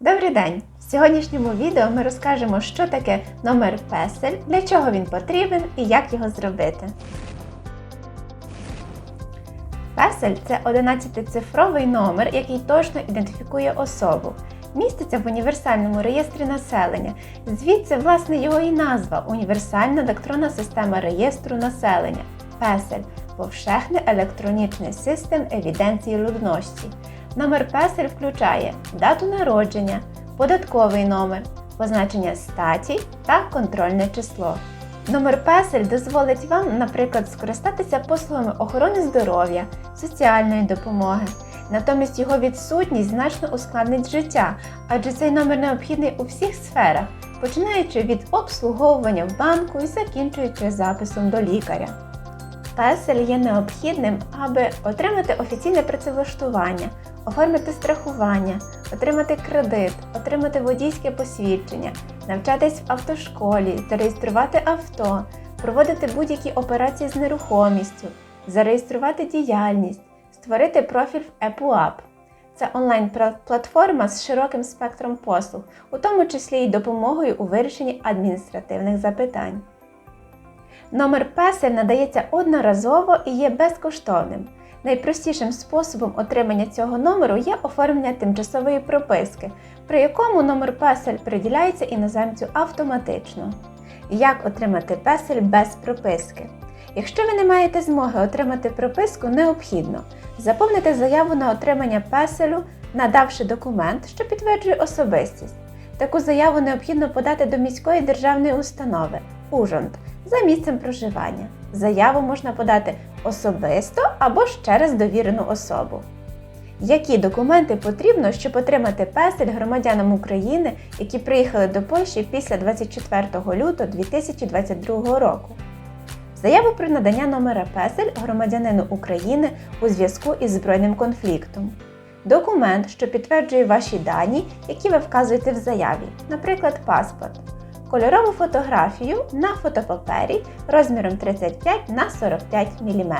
Добрий день! В сьогоднішньому відео ми розкажемо, що таке номер песель, для чого він потрібен і як його зробити. Песель це 11-цифровий номер, який точно ідентифікує особу. Міститься в універсальному реєстрі населення. Звідси, власне, його і назва універсальна електронна система реєстру населення. Песель повшехний електронічний систем евіденції людності. Номер песель включає дату народження, податковий номер, позначення статі та контрольне число. Номер песель дозволить вам, наприклад, скористатися послугами охорони здоров'я, соціальної допомоги. Натомість його відсутність значно ускладнить життя, адже цей номер необхідний у всіх сферах, починаючи від обслуговування в банку і закінчуючи записом до лікаря. Песель є необхідним, аби отримати офіційне працевлаштування, оформити страхування, отримати кредит, отримати водійське посвідчення, навчатись в автошколі, зареєструвати авто, проводити будь-які операції з нерухомістю, зареєструвати діяльність, створити профіль в EPUAP. Це онлайн-платформа з широким спектром послуг, у тому числі й допомогою у вирішенні адміністративних запитань. Номер песель надається одноразово і є безкоштовним. Найпростішим способом отримання цього номеру є оформлення тимчасової прописки, при якому номер песель приділяється іноземцю автоматично. Як отримати песель без прописки? Якщо ви не маєте змоги отримати прописку, необхідно заповнити заяву на отримання песелю, надавши документ, що підтверджує особистість. Таку заяву необхідно подати до міської державної установи Ужонт за місцем проживання. Заяву можна подати особисто або ж через довірену особу. Які документи потрібно, щоб отримати песель громадянам України, які приїхали до Польщі після 24 лютого 2022 року? Заяву про надання номера песель громадянину України у зв'язку із збройним конфліктом. Документ, що підтверджує ваші дані, які ви вказуєте в заяві, наприклад, паспорт. Кольорову фотографію на фотопапері розміром 35 на 45 мм.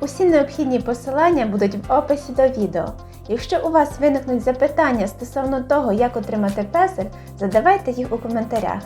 Усі необхідні посилання будуть в описі до відео. Якщо у вас виникнуть запитання стосовно того, як отримати пезель, задавайте їх у коментарях.